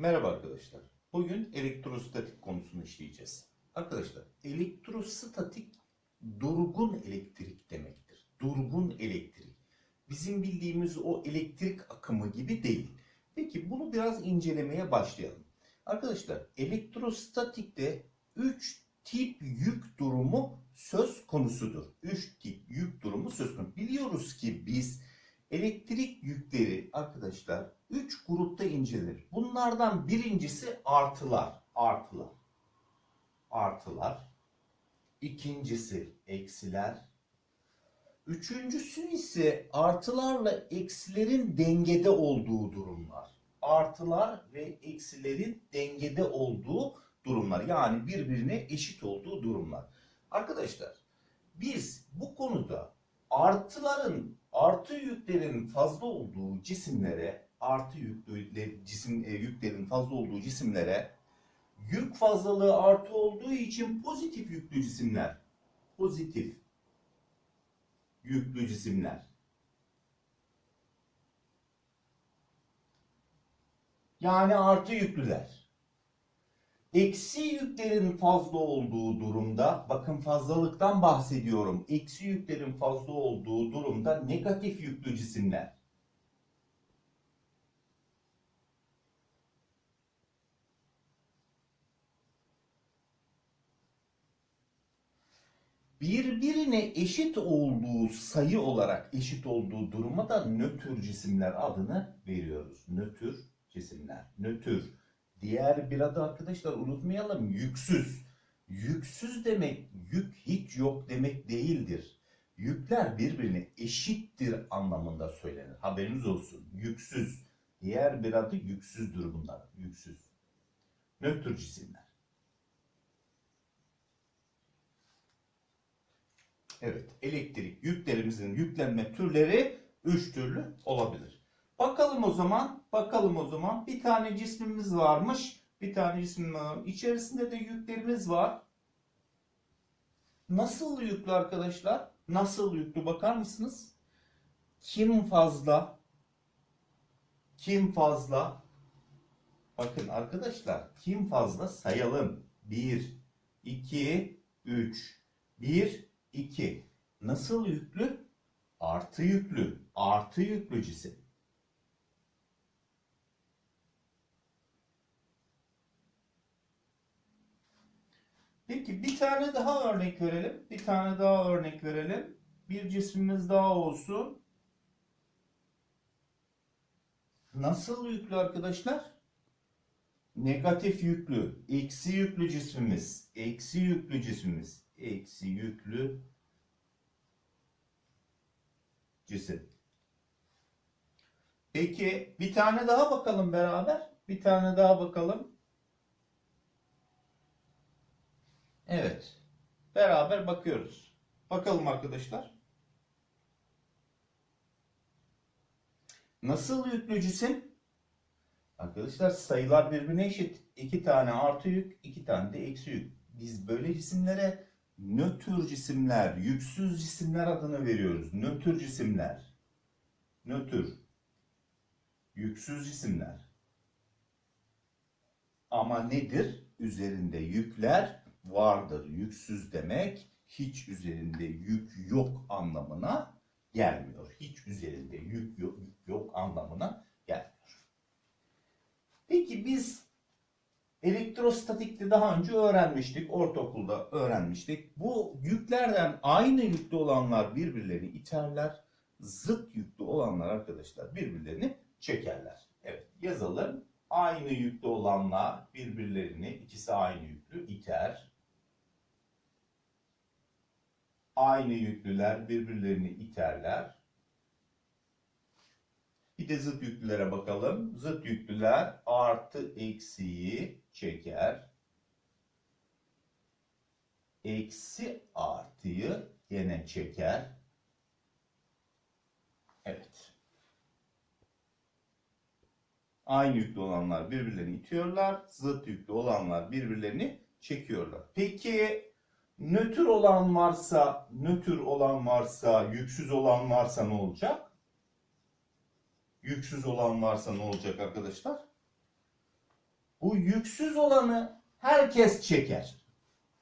Merhaba arkadaşlar. Bugün elektrostatik konusunu işleyeceğiz. Arkadaşlar, elektrostatik durgun elektrik demektir. Durgun elektrik. Bizim bildiğimiz o elektrik akımı gibi değil. Peki bunu biraz incelemeye başlayalım. Arkadaşlar, elektrostatikte 3 tip yük durumu söz konusudur. 3 tip yük durumu söz konusu. Biliyoruz ki biz elektrik yükleri arkadaşlar 3 grupta incelenir. Bunlardan birincisi artılar. Artılar. Artılar. İkincisi eksiler. Üçüncüsü ise artılarla eksilerin dengede olduğu durumlar. Artılar ve eksilerin dengede olduğu durumlar. Yani birbirine eşit olduğu durumlar. Arkadaşlar biz bu konuda artıların artı yüklerin fazla olduğu cisimlere artı yüklü cisim e, yüklerin fazla olduğu cisimlere yük fazlalığı artı olduğu için pozitif yüklü cisimler pozitif yüklü cisimler. Yani artı yüklüler Eksi yüklerin fazla olduğu durumda, bakın fazlalıktan bahsediyorum. Eksi yüklerin fazla olduğu durumda negatif yüklü cisimler. Birbirine eşit olduğu sayı olarak eşit olduğu duruma da nötr cisimler adını veriyoruz. Nötr cisimler. Nötr. Diğer bir adı arkadaşlar unutmayalım yüksüz. Yüksüz demek yük hiç yok demek değildir. Yükler birbirine eşittir anlamında söylenir. Haberiniz olsun. Yüksüz. Diğer bir adı yüksüzdür bunlar. Yüksüz. Nötr cisimler. Evet, elektrik yüklerimizin yüklenme türleri üç türlü olabilir. Bakalım o zaman, bakalım o zaman. Bir tane cismimiz varmış. Bir tane cismimiz var. İçerisinde de yüklerimiz var. Nasıl yüklü arkadaşlar? Nasıl yüklü bakar mısınız? Kim fazla? Kim fazla? Bakın arkadaşlar, kim fazla sayalım. 1, 2, 3. 1, 2. Nasıl yüklü? Artı yüklü. Artı yüklü cisim. Peki bir tane daha örnek verelim. Bir tane daha örnek verelim. Bir cismimiz daha olsun. Nasıl yüklü arkadaşlar? Negatif yüklü, eksi yüklü cismimiz, eksi yüklü cismimiz, eksi yüklü cisim. Peki bir tane daha bakalım beraber. Bir tane daha bakalım. Evet. Beraber bakıyoruz. Bakalım arkadaşlar. Nasıl yüklü cisim? Arkadaşlar sayılar birbirine eşit. İki tane artı yük, iki tane de eksi yük. Biz böyle cisimlere nötr cisimler, yüksüz cisimler adını veriyoruz. Nötr cisimler. Nötr. Yüksüz cisimler. Ama nedir? Üzerinde yükler vardır. Yüksüz demek hiç üzerinde yük yok anlamına gelmiyor. Hiç üzerinde yük yok, yük yok anlamına gelmiyor. Peki biz elektrostatikte daha önce öğrenmiştik. Ortaokulda öğrenmiştik. Bu yüklerden aynı yüklü olanlar birbirlerini iterler. Zıt yüklü olanlar arkadaşlar birbirlerini çekerler. Evet yazalım. Aynı yüklü olanlar birbirlerini ikisi aynı yüklü iter. Aynı yüklüler birbirlerini iterler. Bir de zıt yüklülere bakalım. Zıt yüklüler artı eksiyi çeker. Eksi artıyı yine çeker. Evet. Aynı yüklü olanlar birbirlerini itiyorlar. Zıt yüklü olanlar birbirlerini çekiyorlar. Peki nötr olan varsa, nötr olan varsa, yüksüz olan varsa ne olacak? Yüksüz olan varsa ne olacak arkadaşlar? Bu yüksüz olanı herkes çeker.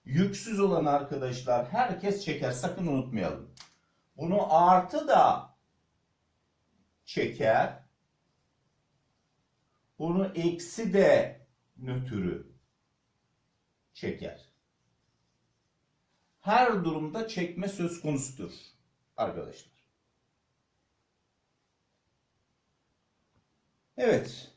Yüksüz olan arkadaşlar herkes çeker. Sakın unutmayalım. Bunu artı da çeker. Bunu eksi de nötrü çeker. Her durumda çekme söz konusudur arkadaşlar. Evet.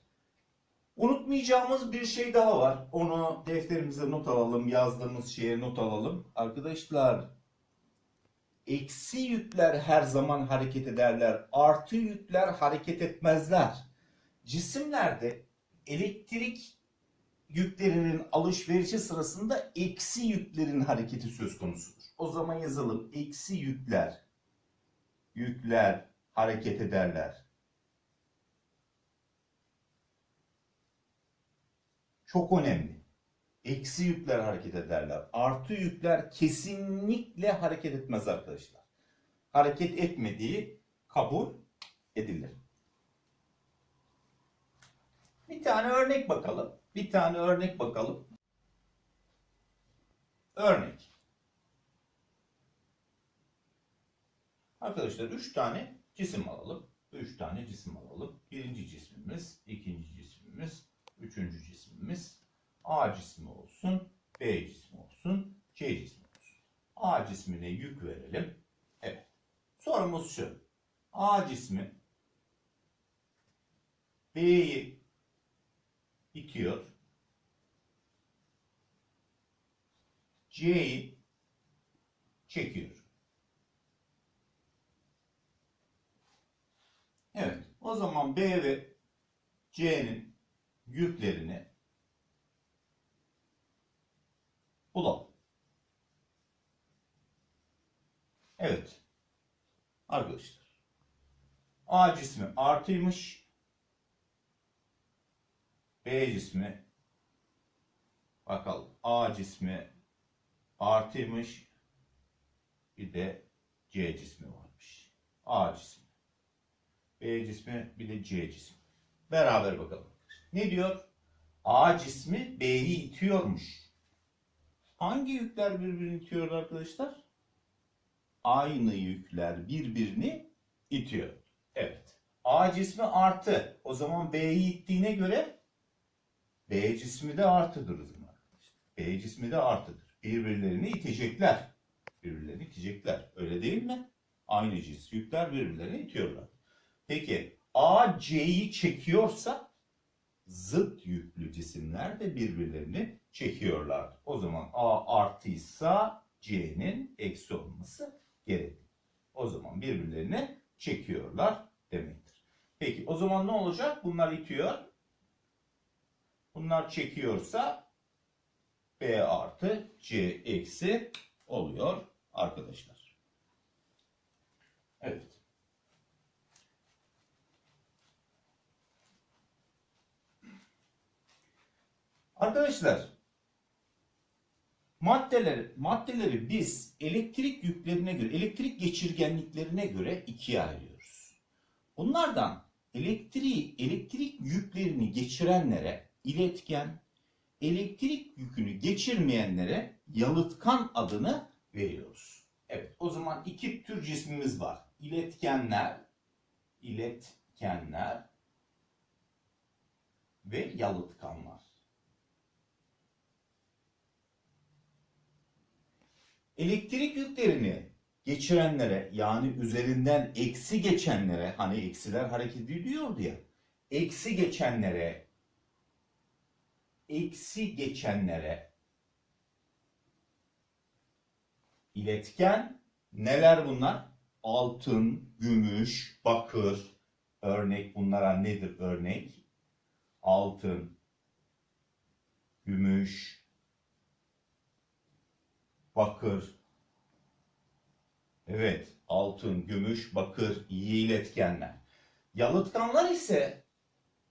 Unutmayacağımız bir şey daha var. Onu defterimize not alalım, yazdığımız şeye not alalım. Arkadaşlar, eksi yükler her zaman hareket ederler. Artı yükler hareket etmezler. Cisimlerde elektrik yüklerinin alışverişi sırasında eksi yüklerin hareketi söz konusudur. O zaman yazalım. Eksi yükler, yükler hareket ederler. Çok önemli. Eksi yükler hareket ederler. Artı yükler kesinlikle hareket etmez arkadaşlar. Hareket etmediği kabul edilir. Bir tane örnek bakalım. Bir tane örnek bakalım. Örnek. Arkadaşlar 3 tane cisim alalım. 3 tane cisim alalım. Birinci cismimiz, ikinci cismimiz, üçüncü cismimiz A cismi olsun, B cismi olsun, C cismi olsun. A cismine yük verelim. Evet. Sorumuz şu. A cismi B'yi itiyor. C'yi çekiyor. Evet. O zaman B ve C'nin yüklerini bulalım. Evet. Arkadaşlar. A cismi artıymış. B cismi bakalım. A cismi artıymış. Bir de C cismi varmış. A cismi. B cismi bir de C cismi. Beraber bakalım. Ne diyor? A cismi B'yi itiyormuş. Hangi yükler birbirini itiyor arkadaşlar? Aynı yükler birbirini itiyor. Evet. A cismi artı. O zaman B'yi ittiğine göre B cismi de artıdır o. B cismi de artıdır. Birbirlerini itecekler. Birbirlerini itecekler. Öyle değil mi? Aynı cins yükler birbirlerini itiyorlar. Peki A C'yi çekiyorsa zıt yüklü cisimler de birbirlerini çekiyorlar. O zaman A artıysa C'nin eksi olması gerekir. O zaman birbirlerini çekiyorlar demektir. Peki o zaman ne olacak? Bunlar itiyor. Bunlar çekiyorsa B artı C eksi oluyor arkadaşlar. Evet. Arkadaşlar maddeleri, maddeleri biz elektrik yüklerine göre, elektrik geçirgenliklerine göre ikiye ayırıyoruz. Bunlardan elektriği, elektrik yüklerini geçirenlere iletken, elektrik yükünü geçirmeyenlere yalıtkan adını veriyoruz. Evet, o zaman iki tür cismimiz var. İletkenler, iletkenler ve yalıtkanlar. Elektrik yüklerini geçirenlere yani üzerinden eksi geçenlere hani eksiler hareket ediyordu ya eksi geçenlere eksi geçenlere iletken neler bunlar? Altın, gümüş, bakır örnek bunlara nedir örnek? Altın, gümüş, bakır. Evet, altın, gümüş, bakır iyi iletkenler. Yalıtkanlar ise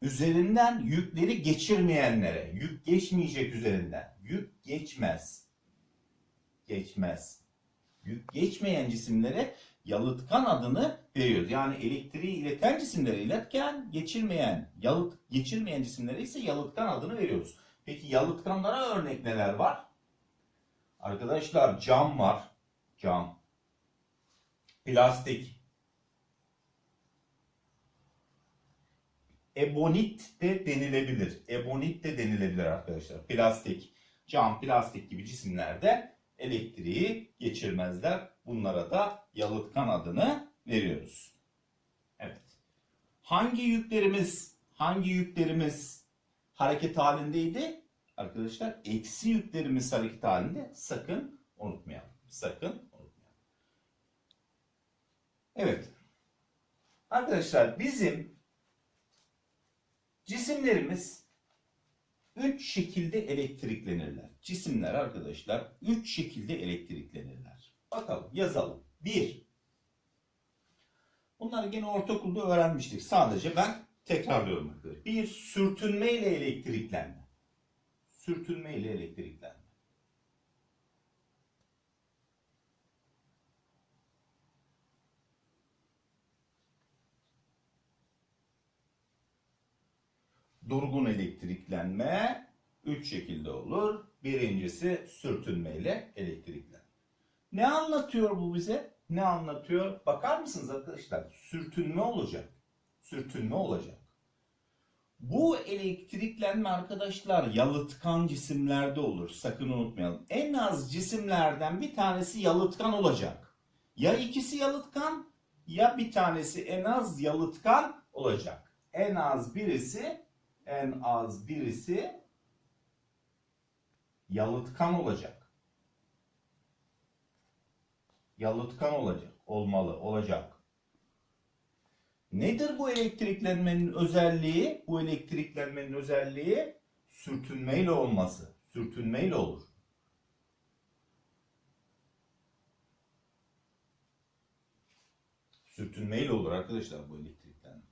üzerinden yükleri geçirmeyenlere, yük geçmeyecek üzerinden, yük geçmez. Geçmez. Yük geçmeyen cisimlere yalıtkan adını veriyoruz. Yani elektriği ileten cisimlere iletken geçirmeyen, yalıt geçirmeyen cisimlere ise yalıtkan adını veriyoruz. Peki yalıtkanlara örnek neler var? Arkadaşlar cam var. Cam. Plastik. Ebonit de denilebilir. Ebonit de denilebilir arkadaşlar. Plastik, cam, plastik gibi cisimlerde elektriği geçirmezler. Bunlara da yalıtkan adını veriyoruz. Evet. Hangi yüklerimiz hangi yüklerimiz hareket halindeydi? Arkadaşlar eksi yüklerimiz hareket halinde. Sakın unutmayalım. Sakın unutmayalım. Evet. Arkadaşlar bizim cisimlerimiz üç şekilde elektriklenirler. Cisimler arkadaşlar üç şekilde elektriklenirler. Bakalım yazalım. Bir. Bunları gene ortaokulda öğrenmiştik. Sadece ben tekrarlıyorum. Bir sürtünme ile elektriklenme. Sürtünme ile elektriklenme. Durgun elektriklenme üç şekilde olur. Birincisi sürtünme ile elektriklenme. Ne anlatıyor bu bize? Ne anlatıyor? Bakar mısınız arkadaşlar? Sürtünme olacak. Sürtünme olacak. Bu elektriklenme arkadaşlar yalıtkan cisimlerde olur. Sakın unutmayalım. En az cisimlerden bir tanesi yalıtkan olacak. Ya ikisi yalıtkan ya bir tanesi en az yalıtkan olacak. En az birisi en az birisi yalıtkan olacak. Yalıtkan olacak. Olmalı, olacak. Nedir bu elektriklenmenin özelliği? Bu elektriklenmenin özelliği sürtünmeyle olması. Sürtünmeyle olur. Sürtünmeyle olur arkadaşlar bu elektriklenme.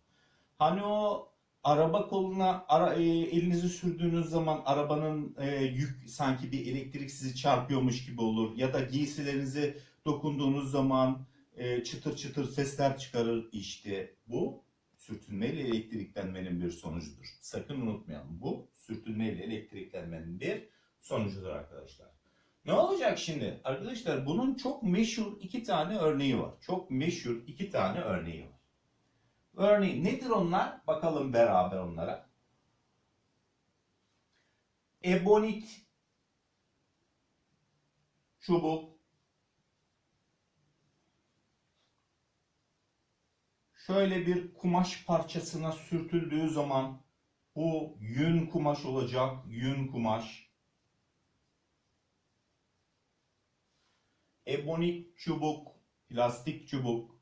Hani o araba koluna ara, e, elinizi sürdüğünüz zaman arabanın e, yük sanki bir elektrik sizi çarpıyormuş gibi olur. Ya da giysilerinizi dokunduğunuz zaman e, çıtır çıtır sesler çıkarır. İşte bu sürtünmeyle elektriklenmenin bir sonucudur. Sakın unutmayalım. Bu sürtünmeyle elektriklenmenin bir sonucudur arkadaşlar. Ne olacak şimdi? Arkadaşlar bunun çok meşhur iki tane örneği var. Çok meşhur iki tane örneği var. Örneğin nedir onlar? Bakalım beraber onlara. Ebonit çubuk şöyle bir kumaş parçasına sürtüldüğü zaman bu yün kumaş olacak. Yün kumaş. Ebonit çubuk, plastik çubuk.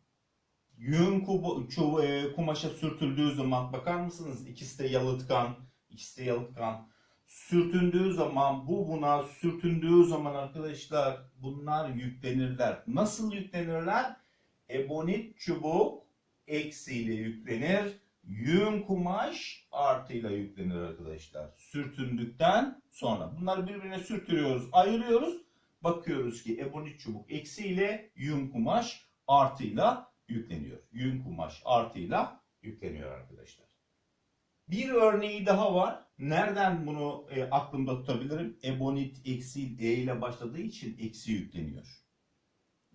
Yün kubu, çubu, e, kumaşa sürtüldüğü zaman bakar mısınız? İkisi de yalıtkan. ikisi de yalıtkan. Sürtündüğü zaman bu buna sürtündüğü zaman arkadaşlar bunlar yüklenirler. Nasıl yüklenirler? Ebonit çubuk eksiyle yüklenir. Yün kumaş artıyla yüklenir arkadaşlar. Sürtündükten sonra. Bunları birbirine sürtüyoruz, ayırıyoruz. Bakıyoruz ki ebonit çubuk eksiyle yün kumaş artıyla yükleniyor. Yün kumaş artıyla yükleniyor arkadaşlar. Bir örneği daha var. Nereden bunu e, aklımda tutabilirim? Ebonit eksi E ile başladığı için eksi yükleniyor.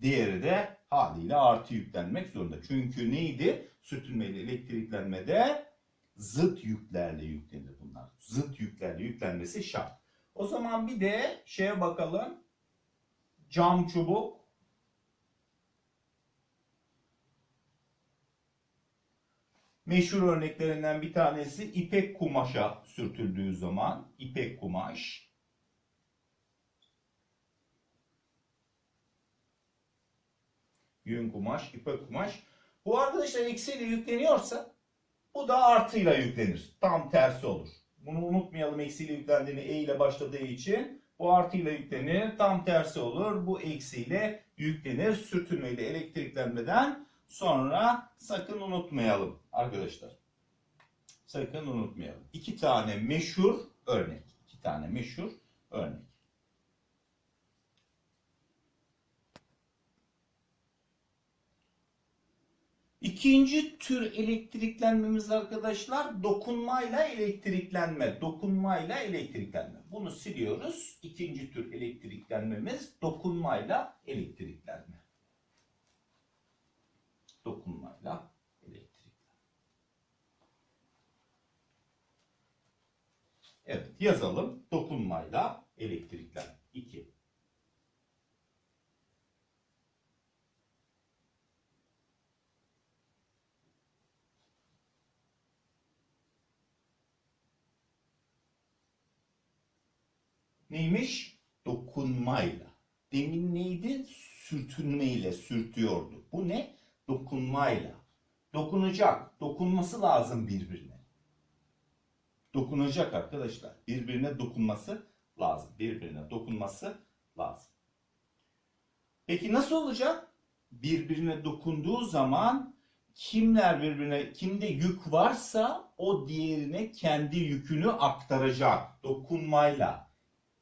Diğeri de haliyle artı yüklenmek zorunda. Çünkü neydi? Sürtünmeyle elektriklenmede zıt yüklerle yüklenir bunlar. Zıt yüklerle yüklenmesi şart. O zaman bir de şeye bakalım. Cam çubuk. Meşhur örneklerinden bir tanesi ipek kumaşa sürtüldüğü zaman ipek kumaş. Yün kumaş, ipek kumaş. Bu arkadaşlar eksiyle yükleniyorsa bu da artıyla yüklenir. Tam tersi olur. Bunu unutmayalım eksiyle yüklendiğini E ile başladığı için. Bu artıyla yüklenir. Tam tersi olur. Bu eksiyle yüklenir. Sürtünmeyle elektriklenmeden Sonra sakın unutmayalım arkadaşlar. Sakın unutmayalım. İki tane meşhur örnek. İki tane meşhur örnek. İkinci tür elektriklenmemiz arkadaşlar dokunmayla elektriklenme. Dokunmayla elektriklenme. Bunu siliyoruz. İkinci tür elektriklenmemiz dokunmayla elektriklenme. Evet yazalım. Dokunmayla elektriklenme. 2. Neymiş? Dokunmayla. Demin neydi? Sürtünmeyle sürtüyordu. Bu ne? Dokunmayla. Dokunacak. Dokunması lazım birbirine. Dokunacak arkadaşlar. Birbirine dokunması lazım. Birbirine dokunması lazım. Peki nasıl olacak? Birbirine dokunduğu zaman kimler birbirine kimde yük varsa o diğerine kendi yükünü aktaracak. Dokunmayla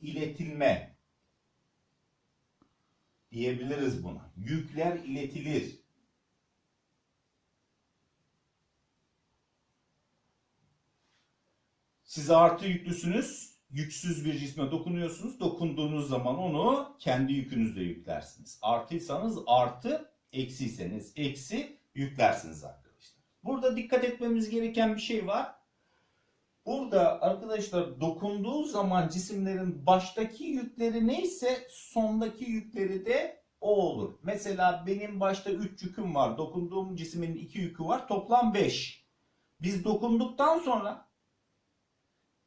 iletilme diyebiliriz buna. Yükler iletilir. Siz artı yüklüsünüz. Yüksüz bir cisme dokunuyorsunuz. Dokunduğunuz zaman onu kendi yükünüzle yüklersiniz. Artıysanız artı, eksiyseniz eksi yüklersiniz arkadaşlar. Burada dikkat etmemiz gereken bir şey var. Burada arkadaşlar dokunduğu zaman cisimlerin baştaki yükleri neyse sondaki yükleri de o olur. Mesela benim başta 3 yüküm var. Dokunduğum cismin 2 yükü var. Toplam 5. Biz dokunduktan sonra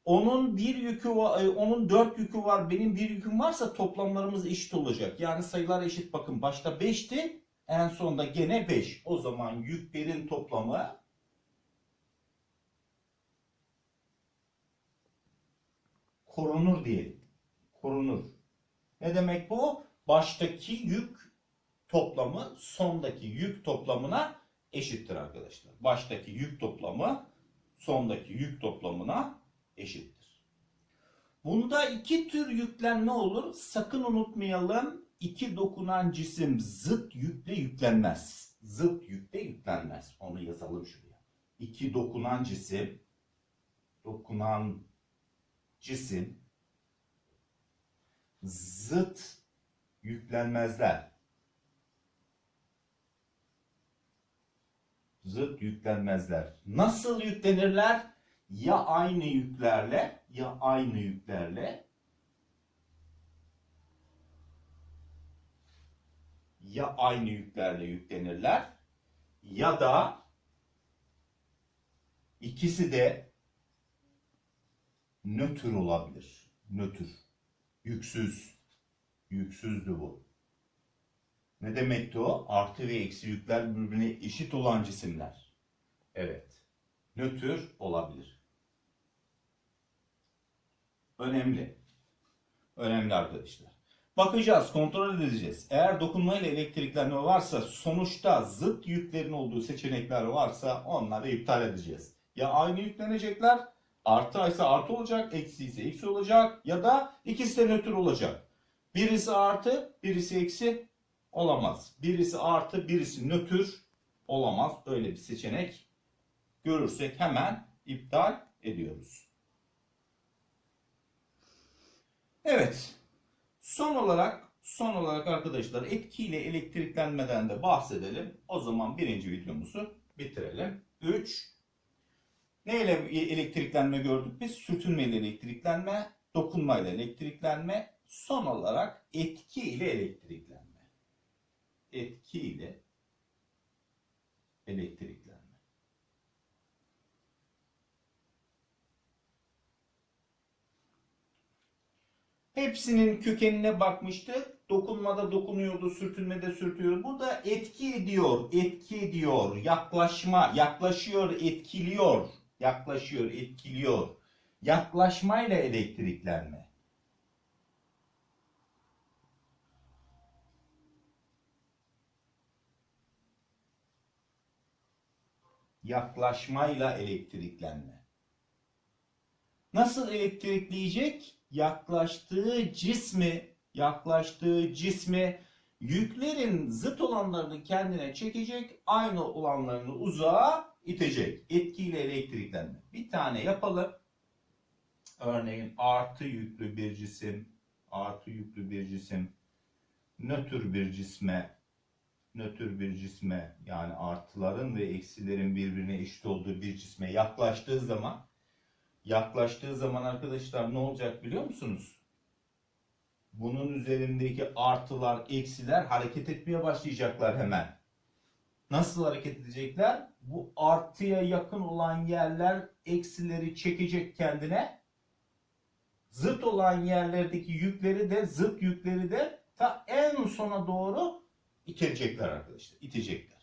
onun bir yükü var, e, onun 4 yükü var, benim bir yüküm varsa toplamlarımız eşit olacak. Yani sayılar eşit. Bakın başta 5'ti, en sonda gene 5. O zaman yüklerin toplamı korunur diyelim. Korunur. Ne demek bu? Baştaki yük toplamı sondaki yük toplamına eşittir arkadaşlar. Baştaki yük toplamı sondaki yük toplamına eşittir. Bunda iki tür yüklenme olur. Sakın unutmayalım. İki dokunan cisim zıt yükle yüklenmez. Zıt yükle yüklenmez. Onu yazalım şuraya. İki dokunan cisim dokunan cisim zıt yüklenmezler. Zıt yüklenmezler. Nasıl yüklenirler? Ya aynı yüklerle ya aynı yüklerle ya aynı yüklerle yüklenirler ya da ikisi de nötr olabilir. Nötr. Yüksüz. Yüksüzdü bu. Ne demekti o? Artı ve eksi yükler birbirine eşit olan cisimler. Evet. Nötr olabilir. Önemli. Önemli arkadaşlar. Bakacağız, kontrol edeceğiz. Eğer dokunmayla elektriklenme varsa sonuçta zıt yüklerin olduğu seçenekler varsa onları iptal edeceğiz. Ya aynı yüklenecekler Artı ise artı olacak, eksi ise eksi olacak ya da ikisi de nötr olacak. Birisi artı, birisi eksi olamaz. Birisi artı, birisi nötr olamaz. Öyle bir seçenek görürsek hemen iptal ediyoruz. Evet. Son olarak son olarak arkadaşlar etkiyle elektriklenmeden de bahsedelim. O zaman birinci videomuzu bitirelim. 3 Neyle elektriklenme gördük biz? Sürtünmeyle elektriklenme, dokunmayla elektriklenme, son olarak etki ile elektriklenme. Etki ile elektriklenme. Hepsinin kökenine bakmıştık. Dokunmada dokunuyordu, sürtünmede sürtüyordu. Burada etki ediyor, etki ediyor, yaklaşma, yaklaşıyor, etkiliyor yaklaşıyor, etkiliyor. Yaklaşmayla elektriklenme. Yaklaşmayla elektriklenme. Nasıl elektrikleyecek? Yaklaştığı cismi, yaklaştığı cismi Yüklerin zıt olanlarını kendine çekecek, aynı olanlarını uzağa itecek. Etkiyle elektriklenme. Bir tane yapalım. Örneğin artı yüklü bir cisim, artı yüklü bir cisim nötr bir cisme, nötr bir cisme yani artıların ve eksilerin birbirine eşit olduğu bir cisme yaklaştığı zaman yaklaştığı zaman arkadaşlar ne olacak biliyor musunuz? Bunun üzerindeki artılar, eksiler hareket etmeye başlayacaklar hemen. Nasıl hareket edecekler? Bu artıya yakın olan yerler eksileri çekecek kendine. Zıt olan yerlerdeki yükleri de zıt yükleri de ta en sona doğru itecekler arkadaşlar. İtecekler.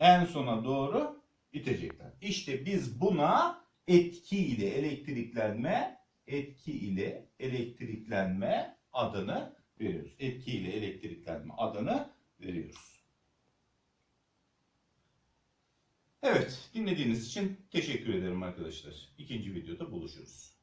En sona doğru itecekler. İşte biz buna etki ile elektriklenme, etki ile elektriklenme adını veriyoruz. Etki ile elektriklenme adını veriyoruz. Evet, dinlediğiniz için teşekkür ederim arkadaşlar. İkinci videoda buluşuruz.